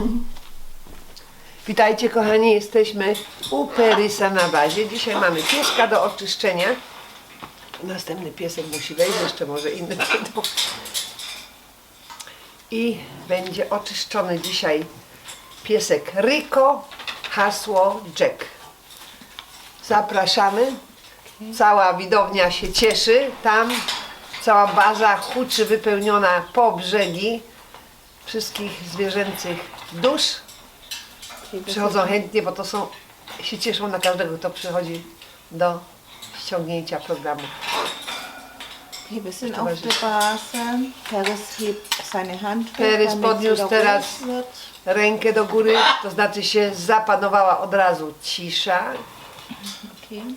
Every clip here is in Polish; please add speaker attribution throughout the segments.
Speaker 1: Witajcie kochani, jesteśmy u Perysa na bazie. Dzisiaj mamy pieska do oczyszczenia. Następny piesek musi wejść, jeszcze może inny przyjdą. I będzie oczyszczony dzisiaj piesek Rico, hasło Jack. Zapraszamy. Cała widownia się cieszy. Tam cała baza huczy wypełniona po brzegi wszystkich zwierzęcych dusz. Przychodzą chętnie, bo to są, się cieszą na każdego, kto przychodzi do ściągnięcia programu.
Speaker 2: Wir sind. Peres hebt seine Hand
Speaker 1: Peres
Speaker 2: damit
Speaker 1: podniósł teraz rękę do góry, to znaczy się zapanowała od razu cisza
Speaker 2: Okay.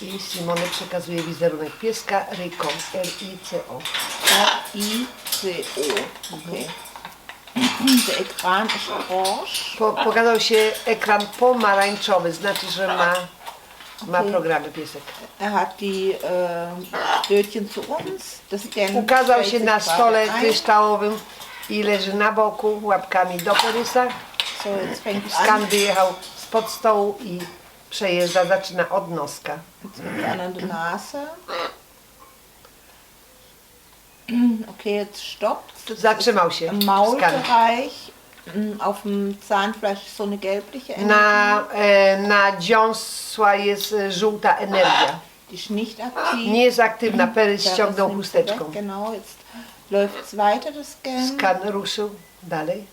Speaker 1: I Simone przekazuje wizerunek pieska Rico, R-I-C-O.
Speaker 2: R-I-C-O. Okay. Der Ekran ist orange.
Speaker 1: Po, pokazał się ekran pomarańczowy, znaczy, że ma, ma
Speaker 2: Okej.
Speaker 1: programy piesek.
Speaker 2: Er hat die äh, zu uns. Das
Speaker 1: Ukazał się na stole
Speaker 2: ein.
Speaker 1: kryształowym i leży na boku łapkami do Perysa.
Speaker 2: So, jetzt fängt es
Speaker 1: Skan
Speaker 2: an.
Speaker 1: wyjechał spod stołu i przejeżdża, zaczyna od noska.
Speaker 2: Jetzt an an der Nase. Okay, jetzt stoppt. Das
Speaker 1: Zatrzymał się.
Speaker 2: Maulbereich, mm, auf dem Zahnfleisch ist so eine gelbliche Energie.
Speaker 1: Na, e, na dziąsła jest e, żółta energia.
Speaker 2: Die ist nicht aktiv.
Speaker 1: Nie jest aktywna, ściągnął
Speaker 2: das nimmt sie weg.
Speaker 1: chusteczką.
Speaker 2: Genau, jetzt läuft es weiter, das Scan.
Speaker 1: Skan ruszył dalej.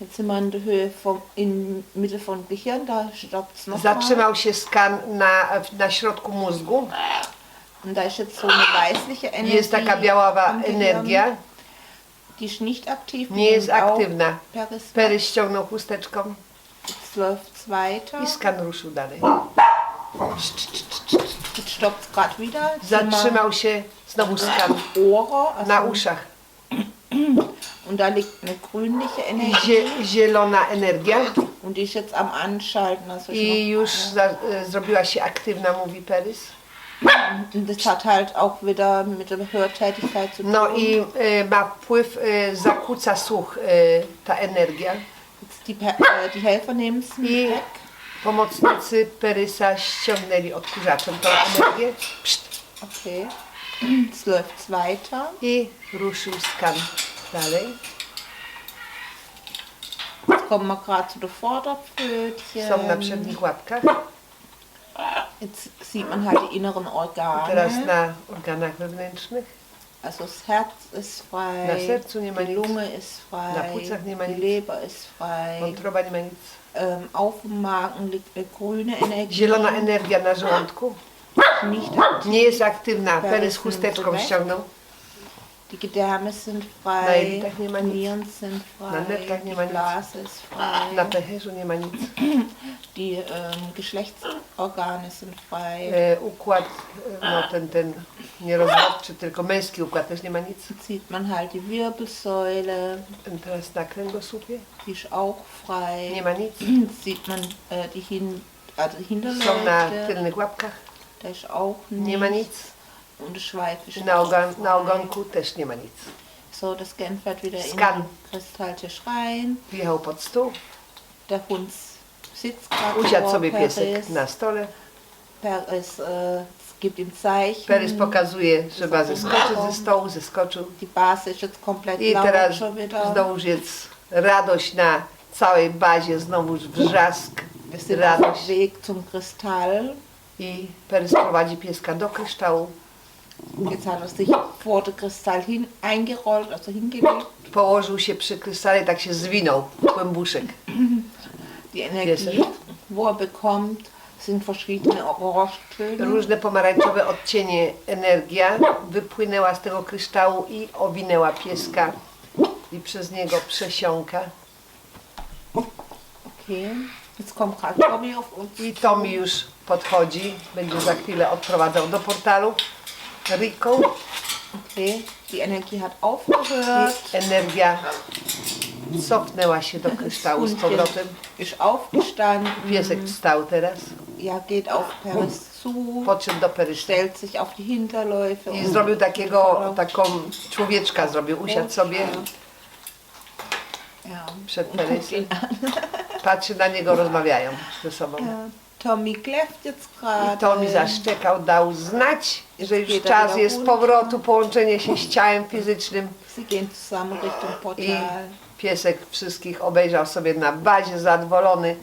Speaker 2: Jetzt sind wir in der Höhe vom, in Mitte vom Gehirn, da stoppt es noch.
Speaker 1: Zatrzymał się skan na, na środku mózgu.
Speaker 2: Und da ist jetzt so eine weißliche Energie.
Speaker 1: Jest taka biaława
Speaker 2: Gehirn.
Speaker 1: energia.
Speaker 2: Die ist nicht aktiv. die
Speaker 1: Nie jest aktywna.
Speaker 2: Peris
Speaker 1: ściągnął chusteczką
Speaker 2: Jetzt weiter.
Speaker 1: i skan ruszył dalej.
Speaker 2: Jetzt stoppt es gerade wieder. Jetzt sind wir
Speaker 1: Zatrzymał się znowu skan
Speaker 2: also,
Speaker 1: na uszach.
Speaker 2: Und da liegt eine grünliche Energie.
Speaker 1: Zie, zielona energia
Speaker 2: Und die ist jetzt am Anschalten. Also
Speaker 1: i już za, e, zrobiła się aktywna, mówi Perys.
Speaker 2: Und das hat halt auch wieder mit der Hörtätigkeit zu tun.
Speaker 1: No i e, ma wpływ, e, zakłóca słuch e, ta energia.
Speaker 2: Jetzt die, Helfer nehmen es
Speaker 1: I
Speaker 2: weg.
Speaker 1: pomocnicy Perysa ściągnęli odkurzaczem tą energię Pszt.
Speaker 2: Okay. Jetzt läuft es weiter.
Speaker 1: i ruszył skan dalej.
Speaker 2: Jetzt kommen wir gerade zu der Vorderpfötchen.
Speaker 1: Są na przednich łapkach.
Speaker 2: Jetzt sieht man halt die inneren
Speaker 1: Teraz
Speaker 2: Organe.
Speaker 1: na organach wewnętrznych.
Speaker 2: Also das Herz ist frei,
Speaker 1: Na sercu nie ma
Speaker 2: die
Speaker 1: nic.
Speaker 2: Lunge ist frei,
Speaker 1: Na płucach nie ma
Speaker 2: die
Speaker 1: nic.
Speaker 2: Leber ist frei.
Speaker 1: Wątroba nie ma nic.
Speaker 2: Ähm, auf dem Magen liegt eine grüne Energie.
Speaker 1: Zielona energia na żołądku.
Speaker 2: Nicht aktiv.
Speaker 1: Nie jest aktywna.
Speaker 2: Perys
Speaker 1: chusteczką ściągnął.
Speaker 2: Die Gedärme sind frei,
Speaker 1: ma nic.
Speaker 2: Nieren sind frei,
Speaker 1: nie
Speaker 2: die. Blase ist frei, die ähm, Geschlechtsorgane sind frei.
Speaker 1: E, układ, e, no ten, ten nierozrodczy, tylko męski układ też nie ma nic.
Speaker 2: Jetzt sieht man halt die Wirbelsäule,
Speaker 1: Teraz na kręgosłupie
Speaker 2: die ist auch frei.
Speaker 1: nie ma nic.
Speaker 2: Jetzt sieht man äh, die, hin also die
Speaker 1: Są na
Speaker 2: Hinterleute,
Speaker 1: tylnych łapkach
Speaker 2: da ist auch
Speaker 1: nie ma
Speaker 2: nichts.
Speaker 1: nic.
Speaker 2: Und der Schweif ist
Speaker 1: Na, ogon, na ogonku też nie ma nic.
Speaker 2: So, das Scan fährt wieder
Speaker 1: Scan.
Speaker 2: in den Kristalltisch rein.
Speaker 1: Wjechał pod stół,
Speaker 2: Der Hund sitzt gerade
Speaker 1: usiadł
Speaker 2: vor
Speaker 1: sobie piesek
Speaker 2: Paris.
Speaker 1: na stole.
Speaker 2: Paris äh, gibt ihm Zeichen.
Speaker 1: Perys pokazuje, że ma zeskoczyć ze stołu, zeskoczył.
Speaker 2: Die Base ist jetzt komplett
Speaker 1: I
Speaker 2: laut
Speaker 1: teraz
Speaker 2: schon wieder.
Speaker 1: znowuż jest radość na całej bazie, znowuż wrzask,
Speaker 2: Wir sind auf
Speaker 1: radość.
Speaker 2: dem Weg zum Kristall.
Speaker 1: I Perys prowadzi pieska do kryształu.
Speaker 2: Jetzt hat er sich vor den Kristall hin eingerollt, also hingelegt.
Speaker 1: Położył się przy krystale, tak się zwinął, kłębuszek.
Speaker 2: Die Energie, wo er bekommt, sind verschiedene Orangetöne.
Speaker 1: Różne pomarańczowe odcienie energia wypłynęła z tego kryształu i owinęła pieska i przez niego przesiąka.
Speaker 2: Okay. Jetzt kommt gerade Tommy auf uns.
Speaker 1: I Tommy już podchodzi, będzie za chwilę odprowadzał do portalu. Rico
Speaker 2: Okay. Die Energie hat aufgehört.
Speaker 1: energia cofnęła się do kryształu z powrotem.
Speaker 2: ist aufgestanden.
Speaker 1: Piesek wstał teraz.
Speaker 2: Ja, geht auf Paris zu,
Speaker 1: podszedł do Perysy
Speaker 2: stellt sich auf die Hinterläufe
Speaker 1: i zrobił takiego, taką człowieczka zrobił, usiadł sobie przed
Speaker 2: an.
Speaker 1: patrzy na niego, rozmawiają ze sobą.
Speaker 2: Tommy kläfft jetzt
Speaker 1: I to mi zaszczekał, dał znać, że już
Speaker 2: Kiedy
Speaker 1: czas jest powrotu, połączenia się z ciałem fizycznym. I piesek wszystkich obejrzał sobie na bazie, zadowolony.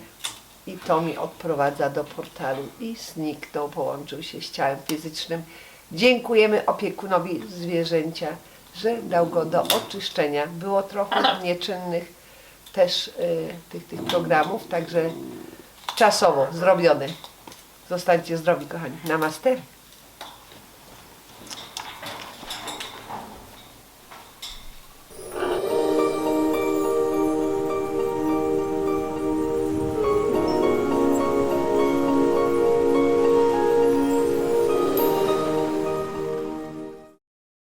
Speaker 1: I to mi odprowadza do portalu i zniknął, połączył się z ciałem fizycznym. Dziękujemy opiekunowi zwierzęcia, że dał go do oczyszczenia. Było trochę nieczynnych też y, tych, tych programów, także czasowo zrobione. Zostańcie zdrowi, kochani. Namaste.